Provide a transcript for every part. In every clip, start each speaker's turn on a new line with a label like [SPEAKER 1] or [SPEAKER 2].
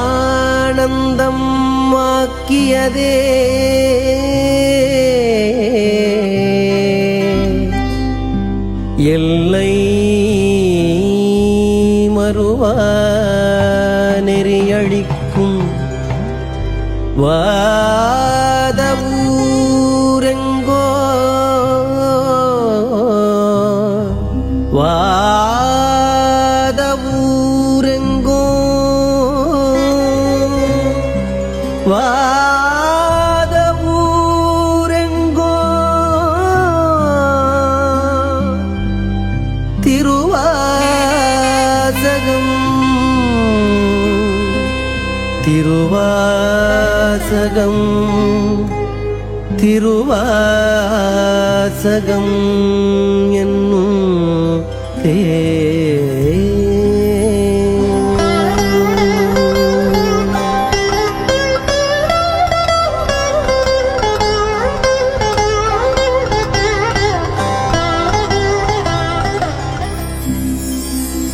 [SPEAKER 1] ആനന്ദം മാക്കിയതേ வாசகம் என்னும் தே.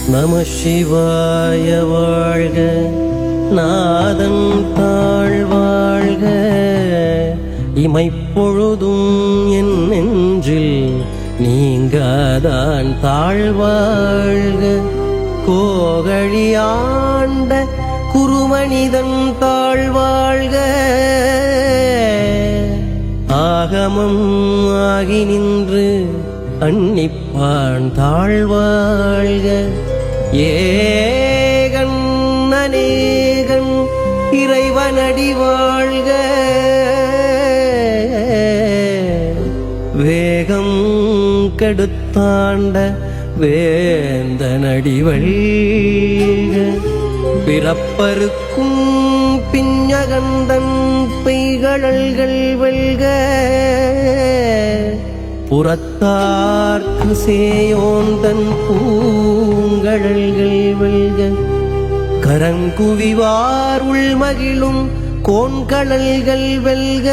[SPEAKER 1] நம சிவாய வாழ்க நாதன் தாழ் வாழ்க இமைப்பொழுதும் நெஞ்சில் நீங்காதான் தாழ்வாழ்க. கோகழியாண்ட குருமனிதன் தாழ்வாழ்க. ஆகமம் ஆகி நின்று அன்னிப்பான் தாழ்வாழ்க. ஏகன் அநேகன் இறைவனடி வாழ்க. கெடுத்தாண்ட வேந்த வழிக பிறப்பருக்கும் பிஞ்சகந்தன் பெய்கழல்கள் வெல்க. புறத்தார்க்கு சேயோந்தன் பூங்கழல்கள் வெல்க. கரங்குவிவார் உள்மகிழும் கோண்கழல்கள் வெல்க.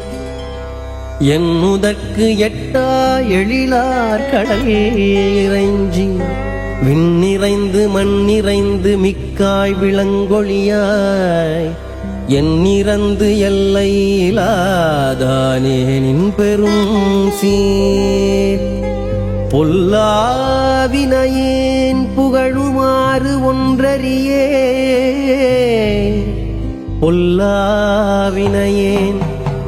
[SPEAKER 1] என்னுதற்கு எட்டா எழிலார் கடல் இறைஞ்சி. விண்ணிறைந்து மண்ணிறைந்து மிக்காய் விளங்கொழியாய் எண்ணிறந்து எல்லையிலாதானே நின் பெரும் சீர். பொல்லாவினையேன் புகழுமாறு ஒன்றறியே. பொல்லாவினையேன்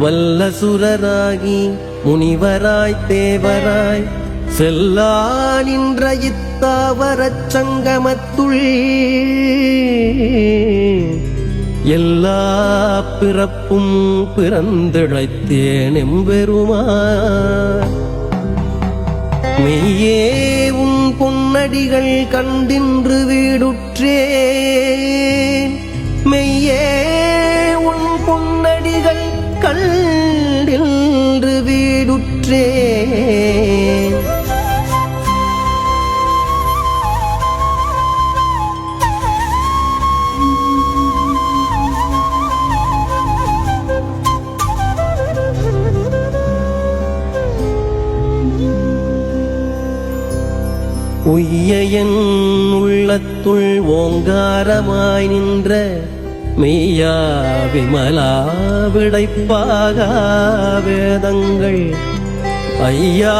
[SPEAKER 1] வல்லசுரராகி முனிவராய் தேவராய் செல்லா நின்ற இத்தாவரச் சங்கமத்துள். எல்லா பிறப்பும் பிறந்திழைத்தேன் எம்பெருமா மெய்யே உன் பொன்னடிகள் கண்டின்று வீடுற்றே மெய்யே வீடுற்றேன் உய்ய என் உள்ளத்துள் ஓங்காரமாய் நின்ற மெய்யா விமலா விடைப்பாக வேதங்கள் ஐயா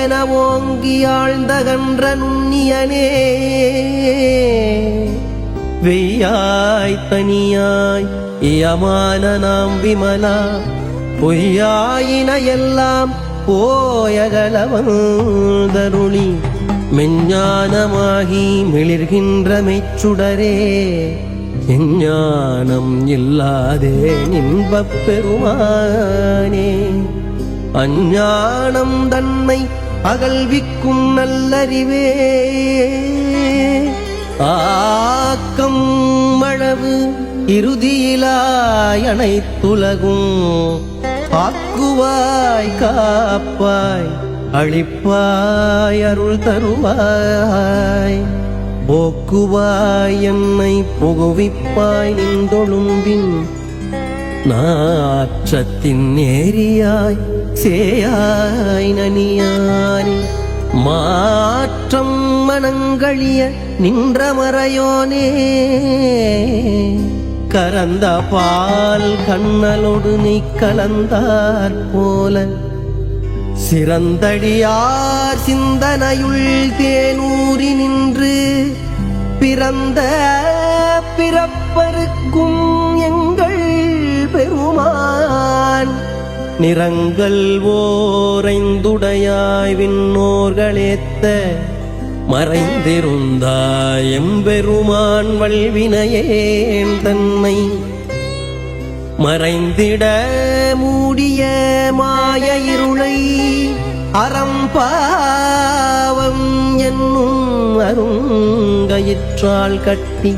[SPEAKER 1] என ஓங்கி ஆழ்ந்தகன்ற நுண்ணியனே வெய்யாய் தனியாய் இயமான நாம் விமலா. பொய்யாயின எல்லாம் போயகலவந்தருளி மெஞ்ஞானமாகி மிளிர்கின்ற மெச்சுடரே எஞ்ஞானம் இல்லாதே இன்பப் பெருமானே. அஞ்ஞானம் தன்னை அகழ்விக்கும் நல்லறிவே. ஆக்கம் அளவு இறுதியிலாய் அனைத்துலகும் ஆக்குவாய் காப்பாய் அழிப்பாய் அருள் தருவாய். போக்குவாய் என்னை புகுவிப்பாய் நின்றொழும்பின் நாற்றத்தின் நேரியாய் சேயாய் நனியானி மாற்றம் மனங்களிய நின்ற மறையோனே கரந்த பால் கண்ணலோடு நீ கலந்தாற் போல சிறந்தடியார் சிந்தனையுள் தேனூறி நின்று பிறந்த பிறப்பருக்கும் எங்கள் பெருமான். நிறங்கள் ஓரைந்துடையாய் விண்ணோர்களேத்த மறைந்திருந்தாய் எம்பெருமான் வல்வினையேன் தன்னை. மறைந்திட மூடிய மாய இருளை அறம்பாவம் என்னும் அருங்கயிற்றால் கட்டி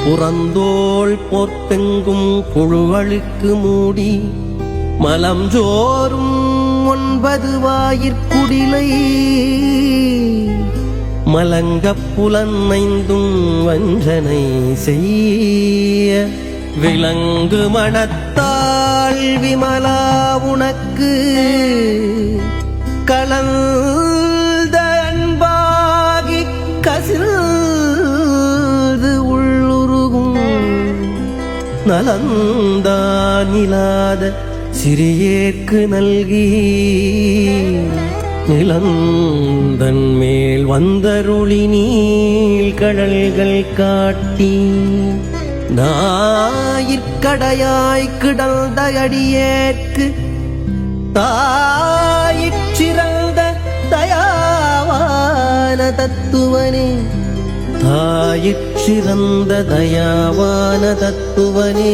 [SPEAKER 1] புறந்தோள் போர்த்தெங்கும் புழுவழுக்கு மூடி மலம் ஜோறும் ஒன்பது வாயிற்குடிலை மலங்கப் புலனைந்தும் வஞ்சனை செய்ய விலங்கு மனத்தாள் விமலா உனக்கு கலந்த அன்பாகி கசில்து உள்ளுருகும் நலந்தானிலாத சிறியேற்கு நல்கி நிலந்தன் மேல் வந்தருளி நீள் கடல்கள் காட்டி நாயிற்கடையாய் கிடந்த அடியேற்கு தா சிறந்த தயாவான தத்துவனே தாயிற்றிறந்த தயாவான தத்துவனே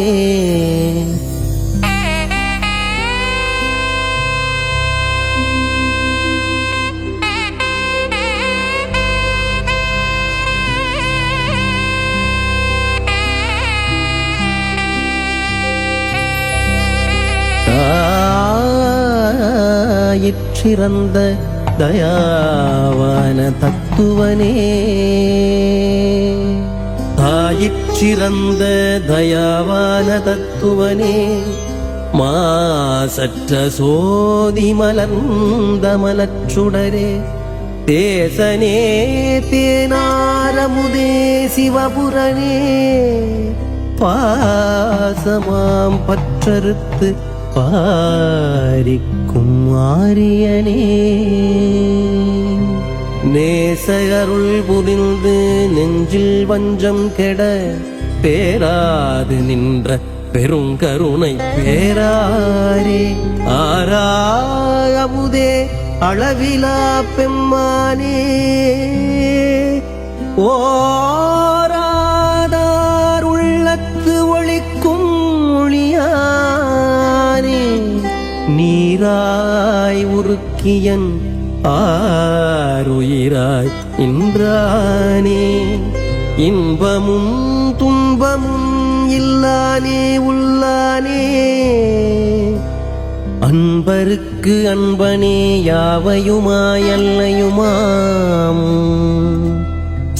[SPEAKER 1] சிறந்த தயாவான தத்துவனே. தாயிற்றிறந்த தயாவான தத்துவனே. மாசற்ற சோதி மலர்ந்த மலச்சுடரே தேசனே தேனாரமுதே சிவபுரனே. பாசமாம் பற்றறுத்து பாரிக்கும் ஆரியனே. நேசகருள் புரிந்து நெஞ்சில் வஞ்சம் கெட பேராது நின்ற பெருங்கருணை பேராரே. ஆராயமுதே அளவிலா பெம்மானே. ஓ நீராய் உருக்கியன் ஆருயிராய் இன்றானே இன்பமும் துன்பமும் இல்லானே உள்ளானே. அன்பருக்கு அன்பனே யாவையுமாயல்லையுமாம்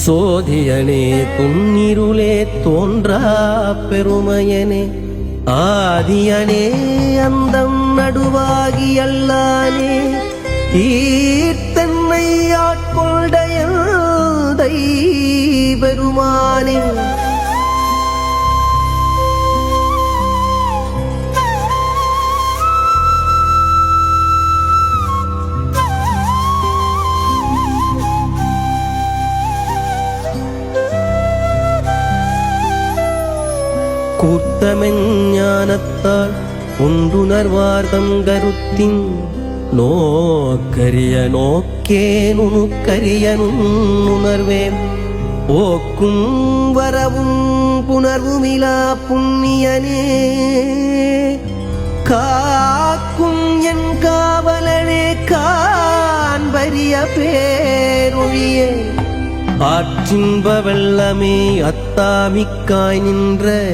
[SPEAKER 1] சோதியனே துன்னிருளே தோன்றா பெருமையனே. ஆதியனே அந்தம் நடுவாகி அல்லானே ஈர்த்தன்னை ஆட்கொண்டைய உண்டுணர்வார்தம் கருத்தின் நோக்கரிய நோக்கே நுணுக்கரிய நுண்ணுணர்வேன் ஓக்கும் வரவும் புணர்வுமிலா புண்ணியனே. காக்கும் என் காவலனே காண்பரிய பேரொழியே. ஆற்றின்ப வெள்ளமே அத்தாமிக்காய் நின்ற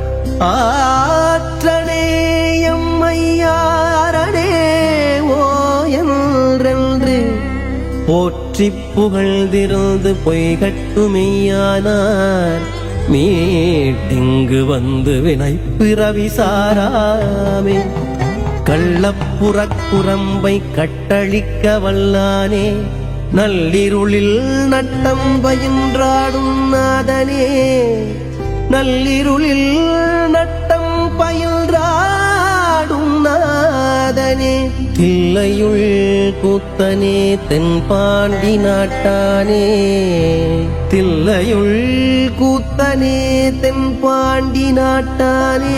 [SPEAKER 1] ஆற்றனேயம் ஐயாரனே ஓ என்றென்று போற்றி புகழ்ந்திருந்து பொய்கட்டுமையானார் நீட்டிங்கு வந்து வினை பிறவி சாராமே. கள்ளப்புறக்குரம்பை கட்டழிக்க வல்லானே. நள்ளிருளில் நட்டம் பயின்றாடும் நாதனே. நள்ளிருளில் நட்டம் பயில்றாடும் நாதனே. தில்லையுள் கூத்தனே தென்பாண்டி நாட்டானே. தில்லையுள் கூத்தனே தென்பாண்டி நாட்டானே.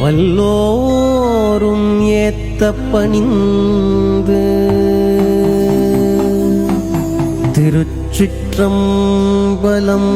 [SPEAKER 1] வல்லோரும் ஏத்த பணிந்து திருச்சிற்றம்பலம்